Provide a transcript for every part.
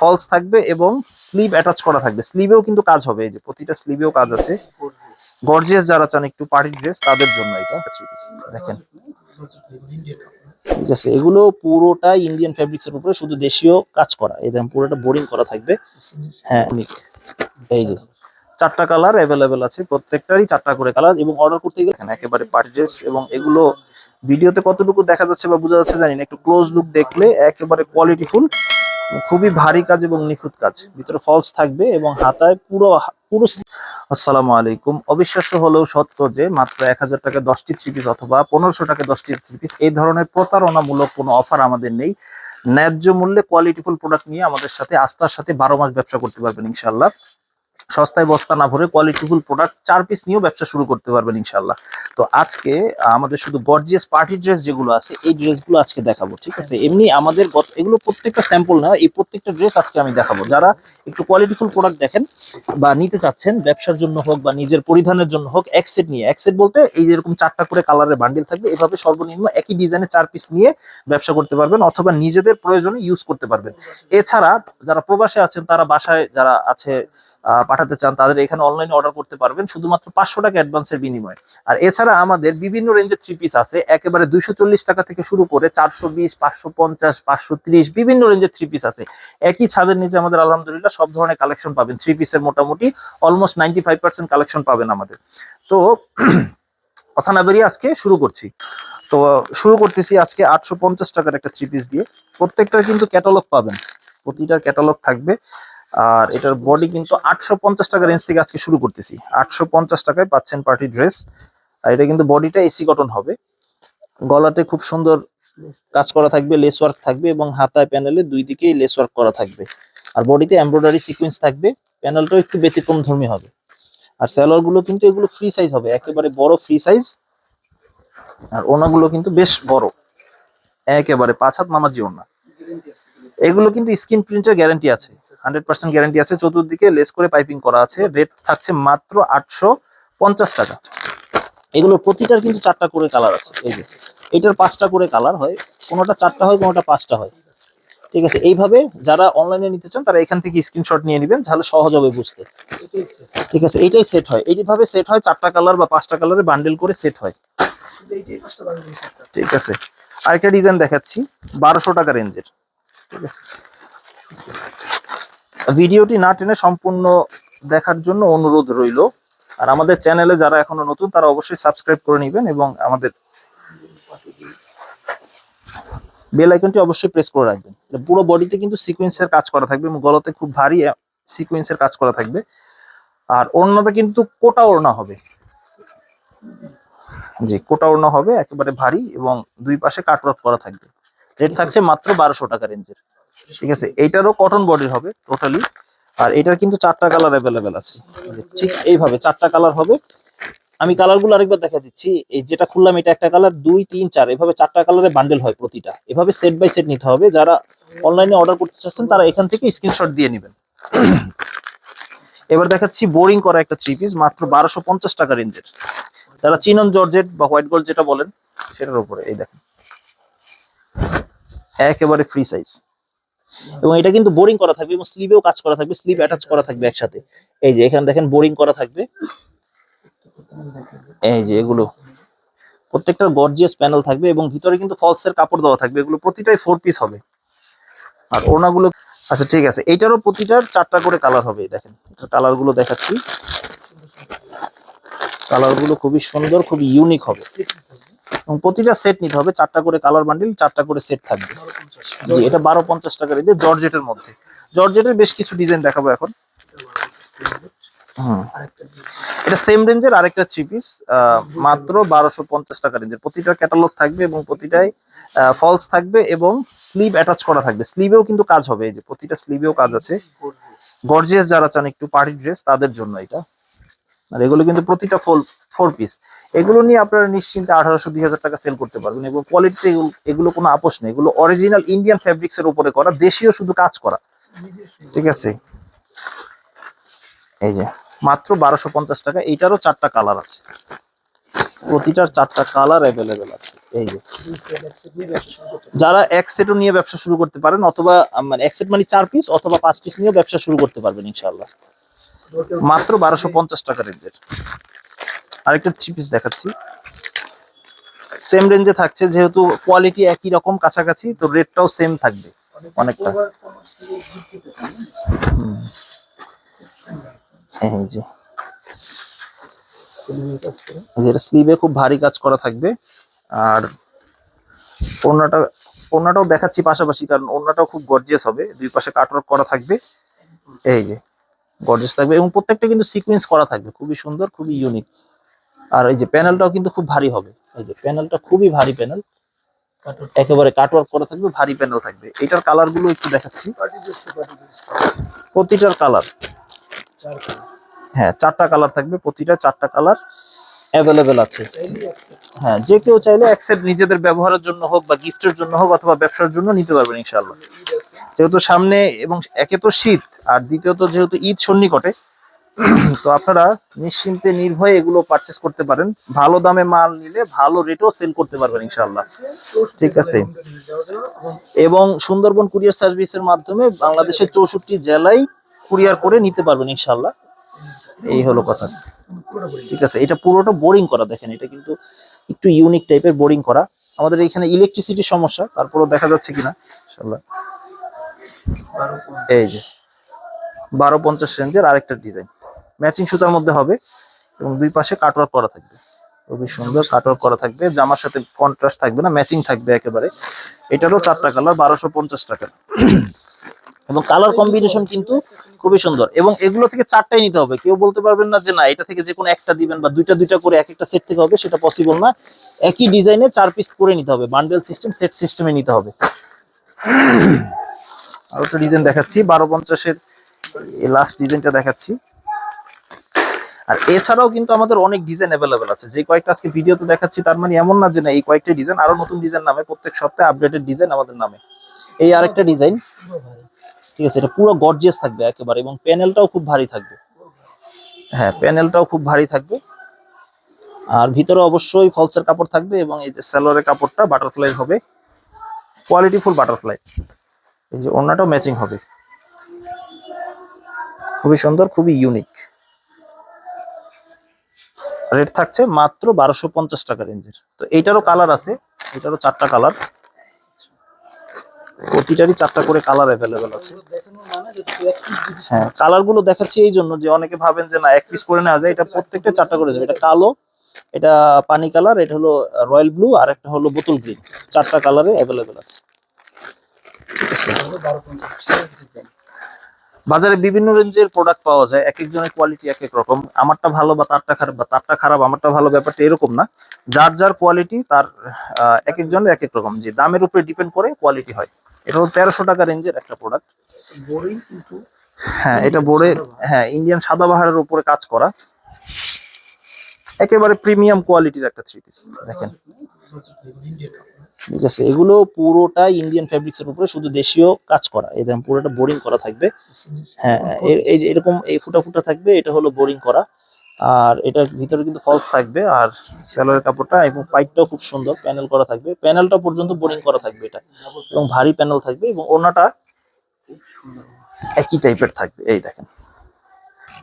False থাকবে এবং sleeve attach করা থাকবে। স্লিভেও কিন্তু কাজ হবে, এই যে প্রতিটা স্লিভেও কাজ আছে। গর্জিয়াস যারা চান একটু পার্টি ড্রেস তাদের জন্য এটা। দেখেন। ঠিক আছে, এগুলো পুরোটাই ইন্ডিয়ান ফেব্রিক্স এর উপরে, শুধু দেশীয় কাজ করা। দেখেন, পুরোটা বোরিং করা থাকবে। হ্যাঁ। এই যে, চারটা কালার অ্যাভেলেবেল আছে, প্রত্যেকটারই চারটা করে কালার এবং অর্ডার করতে গেলে একেবারে পার্টি ড্রেস এবং এগুলো ভিডিওতে কতটুকু দেখা যাচ্ছে বা বোঝা যাচ্ছে জানি না। একটু ক্লোজ লুক দেখলে একেবারে কোয়ালিটিফুল খুবই ভারী কাজ এবং নিখুঁত কাজ। ভিতরে ফলস থাকবে এবং হাতায় পুরো পুরো আসসালামু আলাইকুম। অবিশ্বাস্য হলেও সত্য যে মাত্র এক হাজার টাকা দশটি থ্রি পিস অথবা পনেরোশো টাকা দশটি থ্রি পিস এই ধরনের প্রতারণামূলক কোনো অফার আমাদের নেই। ন্যায্য মূল্যে কোয়ালিটিফুল প্রোডাক্ট নিয়ে আমাদের সাথে আস্থার সাথে বারো মাস ব্যবসা করতে পারবেন ইনশাল্লাহ সস্তায় বস্তা না ভরে কোয়ালিটিফুল প্রোডাক্ট চার পিস নিয়েও ব্যবসা শুরু করতে পারবেন ইনশাল্লাহ তো আজকে আমাদের শুধু গর্জিয়াস পার্টি ড্রেস যেগুলো আছে, এই ড্রেসগুলো আজকে দেখাবো, ঠিক আছে? এমনি আমাদের এগুলো প্রত্যেকটা স্যাম্পল না, এই প্রত্যেকটা ড্রেস আজকে আমি দেখাবো। যারা একটু কোয়ালিটিফুল প্রোডাক্ট দেখেন বা নিতে চাচ্ছেন, ব্যবসার জন্য হোক বা নিজের পরিধানের জন্য হোক, এক সেট নিয়ে, এক সেট বলতে এই যেরকম চারটা করে কালারের বান্ডিল থাকবে, এভাবে সর্বনিম্ন একই ডিজাইনের চার পিস নিয়ে ব্যবসা করতে পারবেন অথবা নিজেদের প্রয়োজনে ইউজ করতে পারবেন। এছাড়া যারা প্রবাসে আছেন, তারা বাসায় যারা আছে পাঠাতে চান, তাদের এখানে অনলাইনে অর্ডার করতে পারবেন শুধুমাত্র পাঁচশো টাকা অ্যাডভান্সের বিনিময়ে। আর এছাড়া আমাদের বিভিন্ন রেঞ্জের থ্রি পিস আছে, একেবারে দুইশো চল্লিশ টাকা থেকে শুরু করে চারশো বিশ, পাঁচশো পঞ্চাশ, পাঁচশো ত্রিশ, বিভিন্ন রেঞ্জের থ্রি পিস আছে। একই ছাদের নিচে আমাদের আলহামদুলিল্লাহ সব ধরনের কালেকশন পাবেন থ্রি পিসের মোটামুটি almost ninety five percent collection পাবেন আমাদের। তো কথা না বেরিয়ে আজকে শুরু করছি। তো শুরু করতেছি আজকে আটশো পঞ্চাশ টাকার একটা থ্রি পিস দিয়ে। প্রত্যেকটা কিন্তু ক্যাটালগ পাবেন প্রতিটা ক্যাটালগ থাকবে। আর এটার বডি কিন্তু আটশো পঞ্চাশ টাকা রেঞ্জ থেকে আজকে শুরু করতেছি। আটশো পঞ্চাশ টাকায় পাচ্ছেন পার্টি ড্রেস আর এটা কিন্তু বডিটা এসি কটন হবে। গলাতে খুব সুন্দর কাজ করা থাকবে লেস ওয়ার্ক থাকবে এবং হাতায় প্যানেলে দুই দিকেই লেস ওয়ার্ক করা থাকবে। আর বডিতে এমব্রয়ডারি সিকোয়েন্স থাকবে। প্যানেলটাও একটু ব্যতিক্রম ধর্মী হবে। আর স্যালোয়ারগুলো কিন্তু এগুলো ফ্রি সাইজ হবে, একেবারে বড় ফ্রি সাইজ আর ওনাগুলো কিন্তু বেশ বড়। একেবারে পাঁচ হাত নামাজি ওনা। এগুলো কিন্তু স্ক্রিন প্রিন্টের গ্যারান্টি আছে। হান্ড্রেড পার্সেন্ট গ্যারান্টি আছে। চতুর্দিকে লেস করে পাইপিং করা আছে। রেট থাকছে মাত্র আটশো পঞ্চাশ টাকা। এগুলো প্রতিটার কিন্তু চারটা করে কালার আছে। এই যে, এটার পাঁচটা করে কালার হয়। কোনোটা চারটা হয়, কোনোটা পাঁচটা হয়। ঠিক আছে? এইভাবে যারা অনলাইনে নিতে চান, তারা এখান থেকে স্ক্রিনশট নিয়ে নেবেন, তাহলে সহজ হবে বুঝতে। ঠিক আছে? এইটাই সেট হয়। এইভাবে সেট হয়, চারটা কালার বা পাঁচটা কালারে বান্ডেল করে সেট হয়। ঠিক আছে? আরেকটা ডিজাইন দেখাচ্ছি। বারোশো টাকা রেঞ্জের ঠিক আছে? ভিডিওটি না টেনে সম্পূর্ণ দেখার জন্য অনুরোধ রইল। আর আমাদের চ্যানেলে যারা এখনও নতুন, তারা অবশ্যই সাবস্ক্রাইব করে নেবেন এবং আমাদের বেল আইকনটি অবশ্যই প্রেস করে রাখবেন। পুরো বডিতে কিন্তু সিকোয়েন্সের কাজ করা থাকবে, এবং গলাতে খুব ভারী সিকোয়েন্সের কাজ করা থাকবে। আর ওড়নাটা কিন্তু কোটা ওড়না হবে। জি, কোটা ওড়না হবে, একেবারে ভারী, এবং দুই পাশে কাটওয়ার্ক করা থাকবে। রেট থাকছে মাত্র বারোশো টাকা রেঞ্জের ঠিক আছে? এইটারও কটন বডির হবে টোটালি আর এটার কিন্তু চারটা কালার অ্যাভেলেবেল আছে। ঠিক এইভাবে চারটা কালার হবে। আমি কালারগুলো আরেকবার দেখা দিচ্ছি। এই যেটা খুললাম, এটা একটা কালার দুই, তিন, চার। এভাবে চারটা কালারে বান্ডেল হয় প্রতিটা। এভাবে সেট বাই সেট নিতে হবে। যারা অনলাইনে অর্ডার করতে চাচ্ছেন, তারা এখান থেকে স্ক্রিনশট দিয়ে নেবেন। এবার দেখাচ্ছি বোরিং করা একটা থ্রি পিস মাত্র বারোশো পঞ্চাশ টাকা রেঞ্জের। যারা চিনন জর্জেট বা হোয়াইট গোল্ড যেটা বলেন, সেটার উপরে, এই দেখেন। একেবারে ফ্রি সাইজ এবং এটা কিন্তু বোরিং করা থাকবে এবং স্লিভেও কাজ করা থাকবে স্লিভ অ্যাটাচ করা থাকবে একসাথে। এই যে, এখানে দেখেন বোরিং করা থাকবে। এই যে, এগুলো। প্রত্যেকটা গর্জিয়াস প্যানেল থাকবে এবং ভিতরে কিন্তু ফলসের কাপড় দেওয়া থাকবে। এগুলো প্রতিটাই ফোর পিস হবে। আর ওনাগুলো আচ্ছা ঠিক আছে। এইটারও প্রতিটার চারটা করে কালার হবে দেখেন। কালারগুলো দেখাচ্ছি। কালারগুলো খুবই সুন্দর, খুবই ইউনিক হবে। এবং প্রতিটা সেট নিতে হবে, চারটা করে কালার বান্ডিল চারটা করে সেট থাকবে। জি, এটা বারো পঞ্চাশ টাকার এই জর্জেটের মধ্যে। জর্জেটের বেশ কিছু ডিজাইন দেখাবো এখন। এটা সেম রেঞ্জের আরেকটা থ্রি পিস মাত্র বারোশো পঞ্চাশ টাকা রেঞ্জের প্রতিটা ক্যাটালগ থাকবে এবং প্রতিটাই ফলস থাকবে এবং স্লিভ অ্যাটাচ করা থাকবে। স্লিভেও কিন্তু কাজ হবে, এই যে প্রতিটা স্লিভেও কাজ আছে। গর্জিয়াস যারা চান একটু পার্টি ড্রেস তাদের জন্য এটা। আর এগুলো কিন্তু প্রতিটা ফোর ফোর পিস এগুলো নিয়ে আপনারা নিশ্চিন্তে আঠারোশো, দুই হাজার টাকা সেল করতে পারবেন এবং কোয়ালিটি এগুলো কোনো আপোষ নেই। এগুলো অরিজিনাল ইন্ডিয়ান ফ্যাব্রিক্স এর উপরে করা, দেশীয় শুধু কাজ করা। ঠিক আছে? এই যে, মাত্র বারোশো পঞ্চাশ টাকা। এইটারও চারটা কালার আছে। প্রতিটার চারটা কালার অ্যাভেলেবেল আছে। এই যে, যারা এক সেটও নিয়ে ব্যবসা শুরু করতে পারেন অথবা মানে এক সেট মানে চার পিস অথবা পাঁচ পিস নিয়েও ব্যবসা শুরু করতে পারবেন ইনশাল্লাহ মাত্র বারোশো পঞ্চাশ টাকা রেঞ্জের। আরেকটা থ্রি পিস দেখাচ্ছি। সেম রেঞ্জে থাকছে, যেহেতু কোয়ালিটি একই রকম কাছাকাছি, তো রেটটাও সেম থাকবে অনেকটা। এই যে। যেটা স্লিভে খুব ভারী কাজ করা থাকবে। আর ওড়নাটা, ওড়নাটাও দেখাচ্ছি পাশাপাশি, কারণ ওড়নাটাও খুব গর্জিয়াস হবে। দুই পাশে কাটওয়ার্ক করা থাকবে। এই যে গর্জিয়াস থাকবে এবং প্রত্যেকটা কিন্তু সিকোয়েন্স করা থাকবে। খুবই সুন্দর, খুবই ইউনিক আর এই যে প্যানেলটাও কিন্তু খুব ভারী হবে। এই যে প্যানেলটা খুবই ভারী প্যানেল একেবারে কাটওয়ার্ক করা থাকবে, ভারী প্যানেল থাকবে। এটার কালারগুলো একটু দেখাচ্ছি। প্রতিটার কালার হ্যাঁ চারটা কালার থাকবে প্রতিটা, চারটা কালার অ্যাভেলেবেল আছে। হ্যাঁ যে কেউ চাইলে এক সেট নিজেদের ব্যবহারের জন্য হোক বা গিফটের জন্য হোক অথবা ব্যবসার জন্য নিতে পারবেন ইনশাআল্লাহ। যেহেতু সামনে এবং একে তো শীত, আর দ্বিতীয়ত যেহেতু ঈদ সন্নিকটে তো আপনারা নিশ্চিন্তে নির্ভয়ে এগুলো পারচেস করতে পারেন। ভালো দামে মাল নিলে ভালো রেটেও সেল করতে পারবেন ইনশাআল্লাহ। ঠিক আছে। এবং সুন্দরবন কুরিয়ার সার্ভিসের মাধ্যমে বাংলাদেশের চৌষট্টি জেলায় কুরিয়ার করে নিতে পারবেন ইনশাআল্লাহ। এই হলো কথা। ঠিক আছে? এটা পুরোটা বোরিং করা দেখেন, এটা কিন্তু একটু ইউনিক টাইপের বোরিং করা। আমাদের এখানে ইলেকট্রিসিটির সমস্যা, তারপরেও দেখা যাচ্ছে কিনা? ইনশাআল্লাহ। এই যে, বারো পঞ্চাশ রেঞ্জের আরেকটা ডিজাইন ম্যাচিং সুতার মধ্যে হবে এবং দুই পাশে কাটওয়ার্ক করা থাকবে। খুবই সুন্দর কাটওয়ার্ক করা থাকবে। জামার সাথে কন্ট্রাস্ট থাকবে না, ম্যাচিং থাকবে একেবারে। এটারও চারটা কালার বারোশো পঞ্চাশ টাকা। এবং কালার কম্বিনেশন কিন্তু খুবই সুন্দর। এবং এগুলো থেকে চারটাই নিতে হবে। কেউ বলতে পারবেন না যে না, এটা থেকে যে কোনো একটা দিবেন বা দুইটা দুইটা করে এক একটা সেট থেকে হবে, সেটা পসিবল না। একই ডিজাইনে চার পিস করে নিতে হবে। বান্ডেল সিস্টেম সেট সিস্টেমে নিতে হবে। আর একটা ডিজাইন দেখাচ্ছি। বারো পঞ্চাশের লাস্ট ডিজাইনটা দেখাচ্ছি। আর এছাড়াও কিন্তু আমাদের অনেক ডিজাইন অ্যাভেলেবেল আছে। যে কয়েকটা আজকে ভিডিওতে দেখাচ্ছি, তার মানে এমন না যে না এই কয়েকটা ডিজাইন আরও নতুন ডিজাইন নামে, প্রত্যেক সপ্তাহে আপডেটেড ডিজাইন আমাদের নামে। এই আরেকটা ডিজাইন ঠিক আছে, এটা পুরো গর্জিয়াস থাকবে একেবারে, এবং প্যানেলটাও খুব ভারী থাকবে। হ্যাঁ প্যানেলটাও খুব ভারী থাকবে। আর ভিতরে অবশ্যই ফলসের কাপড় থাকবে, এবং এই যে স্যালোয়ারের কাপড়টা বাটারফ্লাই হবে। কোয়ালিটি ফুল বাটারফ্লাই এই যে ওড়নাটাও ম্যাচিং হবে। খুবই সুন্দর, খুবই ইউনিক রেট থাকছে মাত্র বারোশো পঞ্চাশ টাকা রেঞ্জের। তো এইটারও কালার আছে এটারও চারটা কালার প্রতিটারই চারটা করে কালার অ্যাভেলেবেল আছে। হ্যাঁ কালারগুলো দেখাচ্ছি এই জন্য যে অনেকে ভাবেন যে না, এক পিস করে নেওয়া যায়, এটা প্রত্যেকটা চারটা করে দেবে। এটা কালো, এটা পানি কালার এটা হলো রয়্যাল ব্লু আর একটা হলো বোতল গ্রিন চারটা কালারে অ্যাভেলেবেল আছে। বাজারে বিভিন্ন রেঞ্জের প্রোডাক্ট পাওয়া যায় এক একজনের কোয়ালিটি এক এক রকম। আমারটা ভালো বা তারটা খারাপ বা তারটা খারাপ আমারটা ভালো ব্যাপারটা এরকম না। যার যার কোয়ালিটি তার এক একজনের এক এক রকম। যে দামের উপরে ডিপেন্ড করে কোয়ালিটি হয়। এটা হলো তেরোশো টাকা রেঞ্জের একটা প্রোডাক্ট হ্যাঁ এটা বোরে হ্যাঁ ইন্ডিয়ান সাদা সাদাবাহারের উপরে কাজ করা। একেবারে প্রিমিয়াম কোয়ালিটির একটা থ্রি পিস দেখেন। ঠিক আছে, এগুলো পুরোটা ইন্ডিয়ান ফেব্রিক্স এর উপরে শুধু দেশীয় কাজ করা। দেখেন, পুরোটা বোরিং করা থাকবে। হ্যাঁ এই যে এরকম এই ফুটা ফুটা থাকবে, এটা হলো বোরিং করা। আর এটার ভিতরে কিন্তু ফলস থাকবে, আর স্যালোয়ারের কাপড়টা এবং পাইপটাও খুব সুন্দর প্যানেল করা থাকবে। প্যানেলটা পর্যন্ত বোরিং করা থাকবে এটা। এবং ভারী প্যানেল থাকবে এবং ওনাটা একই টাইপের থাকবে, এই দেখেন।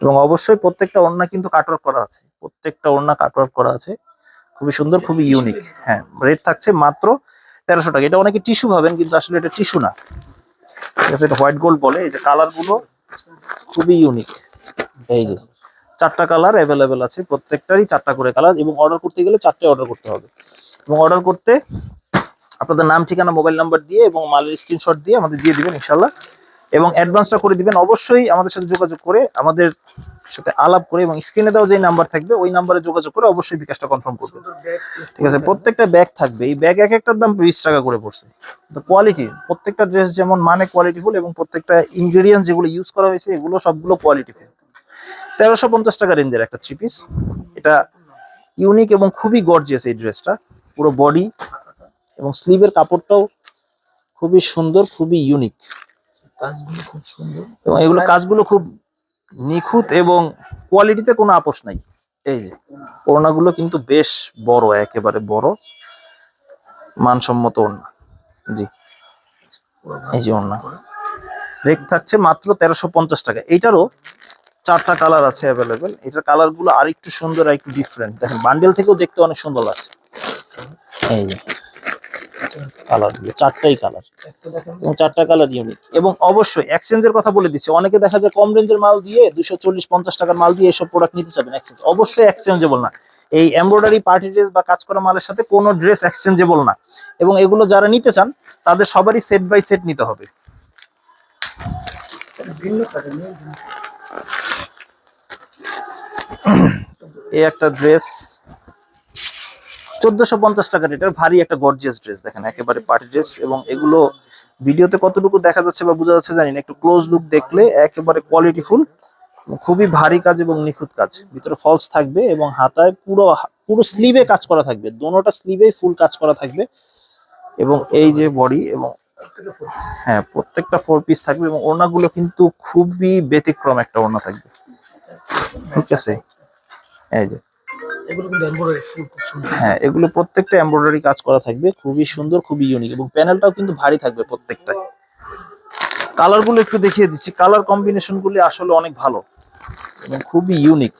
এবং অবশ্যই প্রত্যেকটা ওড়না কিন্তু কাটওয়ার্ক করা আছে। প্রত্যেকটা ওড়না কাটওয়ার্ক করা আছে। খুবই সুন্দর খুবই ইউনিক হ্যাঁ রেট থাকছে মাত্র তেরোশো টাকা। এটা অনেকে টিস্যু ভাবেন কিন্তু আসলে এটা টিস্যু না। ঠিক আছে এটা হোয়াইট গোল্ড বলে। এই যে কালারগুলো খুবই ইউনিক এই যে চারটা কালার অ্যাভেলেবেল আছে। প্রত্যেকটারই চারটা করে কালার এবং অর্ডার করতে গেলে চারটে অর্ডার করতে হবে। এবং অর্ডার করতে আপনাদের নাম ঠিকানা মোবাইল নাম্বার দিয়ে এবং মালের স্ক্রিনশট দিয়ে আমাদের দিয়ে দিবেন ইনশাল্লাহ এবং অ্যাডভান্সটা করে দিবেন অবশ্যই আমাদের সাথে যোগাযোগ করে আমাদের সাথে আলাপ করে এবং স্ক্রিনে দেওয়া যে নাম্বার থাকবে ওই নাম্বারে যোগাযোগ করে অবশ্যই বিকাশটা কনফার্ম করবে ঠিক আছে প্রত্যেকটা ব্যাগ থাকবে এই ব্যাগ এক একটার দাম বিশ টাকা করে পড়ছে। তো কোয়ালিটি প্রত্যেকটা ড্রেস যেমন মানে কোয়ালিটিফুল এবং প্রত্যেকটা ইনগ্রেডিয়েন্টস যেগুলো ইউজ করা হয়েছে এগুলো সবগুলো কোয়ালিটি কোয়ালিটিফুল তেরোশো পঞ্চাশ টাকা রেঞ্জের একটা থ্রি পিস এটা ইউনিক এবং খুবই গর্জিয়াস এই ড্রেসটা পুরো বডি এবং স্লিভের কাপড়টাও খুবই সুন্দর খুবই ইউনিক কাজগুলো খুব সুন্দর। এবং এগুলো কাজগুলো খুব নিখুঁত এবং কোয়ালিটিতে কোনো আপোষ নাই। এই যে ওড়নাগুলো কিন্তু বেশ বড় একেবারে বড় মানসম্মত ওড়না। জি এই যে ওড়না। রেট থাকছে মাত্র তেরোশো পঞ্চাশ টাকা। এইটারও চারটা কালার আছে অ্যাভেলেবেল এটার কালারগুলো আর একটু সুন্দর আর একটু ডিফারেন্ট দেখেন বান্ডেল থেকেও দেখতে অনেক সুন্দর লাগছে। এই যে কালারগুলো চারটাই কালার এবং চারটা কালার ইউনিক এবং অবশ্যই এক্সচেঞ্জের কথা বলে দিচ্ছি অনেকে দেখা যায় কম রেঞ্জের মাল দিয়ে দুশো চল্লিশ পঞ্চাশ টাকার মাল দিয়ে এসব প্রোডাক্ট নিতে চাবেন এক্সচেঞ্জ অবশ্যই এক্সচেঞ্জেবল না। এই এমব্রয়ডারি পার্টি ড্রেস বা কাজ করা মালের সাথে কোনো ড্রেস এক্সচেঞ্জেবল না। এবং এগুলো যারা নিতে চান তাদের সবারই সেট বাই সেট নিতে হবে। এই একটা ড্রেস চোদ্দশো পঞ্চাশ টাকার এটার ভারী একটা গর্জিয়াস ড্রেস দেখেন, একেবারে পার্টি ড্রেস এবং এগুলো ভিডিওতে কতটুকু দেখা যাচ্ছে বা বোঝা যাচ্ছে জানি না, একটু ক্লোজ লুক দেখলে একেবারে কোয়ালিটিফুল খুবই ভারী কাজ এবং নিখুঁত কাজ। ভিতরে ফলস থাকবে এবং হাতায় পুরো পুরো স্লিভে কাজ করা থাকবে, দোনোটা স্লিভে ফুল কাজ করা থাকবে এবং এই যে বডি এবং হ্যাঁ প্রত্যেকটা ফোর পিস থাকবে এবং ওড়নাগুলো কিন্তু খুবই ব্যতিক্রম একটা ওড়না থাকবে। ঠিক আছে? এই যে। হ্যাঁ এগুলো প্রত্যেকটা এমব্রয়ডারি কাজ করা থাকবে। খুবই সুন্দর, খুবই ইউনিক এবং প্যানেলটাও কিন্তু ভারী থাকবে প্রত্যেকটা কালারগুলো একটু দেখিয়ে দিচ্ছি। কালার কম্বিনেশন গুলি আসলে অনেক ভালো এবং খুবই ইউনিক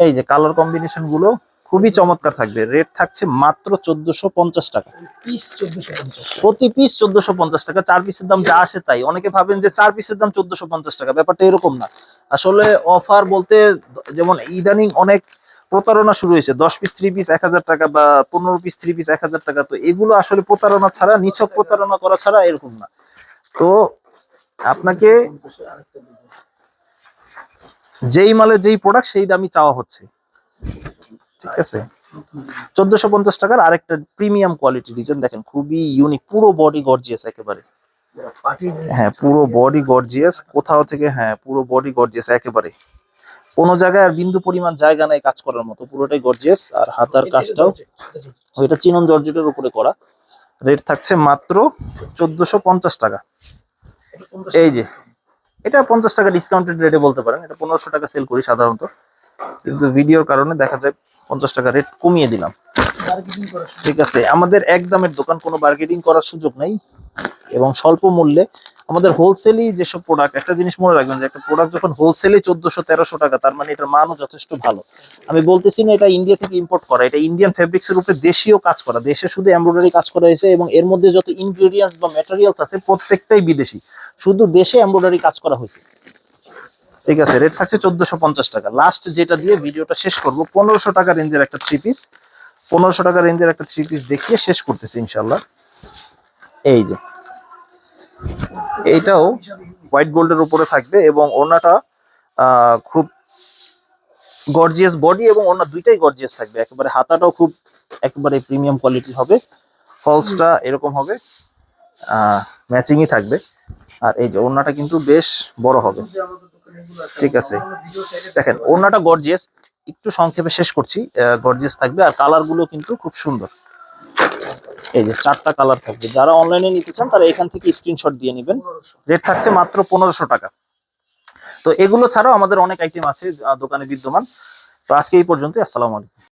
এই যে কালার কম্বিনেশনগুলো খুবই চমৎকার থাকবে। রেট থাকছে মাত্র চোদ্দশো পঞ্চাশ টাকা। প্রতি পিস চোদ্দশো পঞ্চাশ টাকা। চার পিসের দাম যা আসে তাই। অনেকে ভাবেন যে চার পিসের দাম চোদ্দশো পঞ্চাশ টাকা। ব্যাপারটা এরকম না। আসলে অফার বলতে যেমন ইদানিং অনেক প্রতারণা শুরু হয়েছে। দশ পিস থ্রি পিস এক হাজার টাকা বা পনেরো পিস থ্রি পিস এক হাজার টাকা। তো এগুলো আসলে প্রতারণা ছাড়া নিছক প্রতারণা করা ছাড়া এরকম না। তো আপনাকে যেই মালের যেই প্রোডাক্ট সেই দামই চাওয়া হচ্ছে। ঠিক আছে? চোদ্দশো পঞ্চাশ টাকার আরেকটা প্রিমিয়াম কোয়ালিটি ডিজাইন দেখেন খুবই ইউনিক পুরো বডি গর্জিয়াস একেবারে। হ্যাঁ পুরো বডি গর্জিয়াস কোথাও থেকে হ্যাঁ পুরো বডি গর্জিয়াস একেবারে। কোনো জায়গায় আর বিন্দু পরিমাণ জায়গা নাই কাজ করার মতো পুরোটাই গর্জিয়াস আর হাতার কাজটাও ওইটা চিনন জর্জেটের উপরে করা। রেট থাকছে মাত্র চোদ্দশো পঞ্চাশ টাকা। এই যে এটা পঞ্চাশ টাকা ডিসকাউন্টেড রেটে বলতে পারেন এটা পনেরোশো টাকা সেল করি সাধারণত। কিন্তু ভিডিওর কারণে দেখা যায় পঞ্চাশ টাকা রেট কমিয়ে দিলাম। ঠিক আছে আমাদের এক দামের দোকান কোনো মার্কেটিং করার সুযোগ নেই এবং স্বল্প মূল্যে আমাদের হোলসেলই যেসব প্রোডাক্ট একটা জিনিস মনে রাখবেন যে একটা প্রোডাক্ট যখন হোলসেলে চোদ্দশো তেরোশো টাকা তার মানে এটার মানও যথেষ্ট ভালো। আমি বলতেছি না এটা ইন্ডিয়া থেকে ইম্পোর্ট করা এটা ইন্ডিয়ান ফেব্রিক্সের উপরে দেশীয় কাজ করা দেশে শুধু এমব্রয়ডারি কাজ করা হয়েছে এবং এর মধ্যে যত ইনগ্রেডিয়েন্টস বা ম্যাটেরিয়ালস আছে প্রত্যেকটাই বিদেশি। শুধু দেশে এমব্রয়ডারি কাজ করা হয়েছে। ঠিক আছে রেট থাকছে চোদ্দশো পঞ্চাশ টাকা। লাস্ট যেটা দিয়ে ভিডিওটা শেষ করব পনেরোশো টাকা রেঞ্জের একটা থ্রি পিস পনেরোশো টাকা রেঞ্জের একটা থ্রি পিস দেখিয়ে শেষ করতেছি ইনশাল্লাহ এই যে এইটাও হোয়াইট গোল্ডের উপরে থাকবে এবং ওড়নাটা আহ, খুব গর্জিয়াস বডি এবং ওড়না দুইটাই গর্জিয়াস থাকবে। একেবারে হাতাটাও খুব একেবারে প্রিমিয়াম কোয়ালিটি হবে। ফলসটা এরকম হবে ম্যাচিংই থাকবে। আর এই যে ওড়নাটা কিন্তু বেশ বড় হবে। ঠিক আছে। দেখেন, ওড়নাটা গর্জিয়াস একটু সংক্ষেপে শেষ করছি গর্জিয়াস থাকবে আর কালারগুলো কিন্তু খুব সুন্দর। এই যে চারটা কালার থাকবে। যারা অনলাইনে নিতে চান, তারা এখান থেকে স্ক্রিনশট দিয়ে নেবেন। রেট থাকছে মাত্র পনেরোশো টাকা। তো এগুলো ছাড়াও আমাদের অনেক আইটেম আছে দোকানে বিদ্যমান। তো আজকে এই পর্যন্তই। আসসালামু আলাইকুম।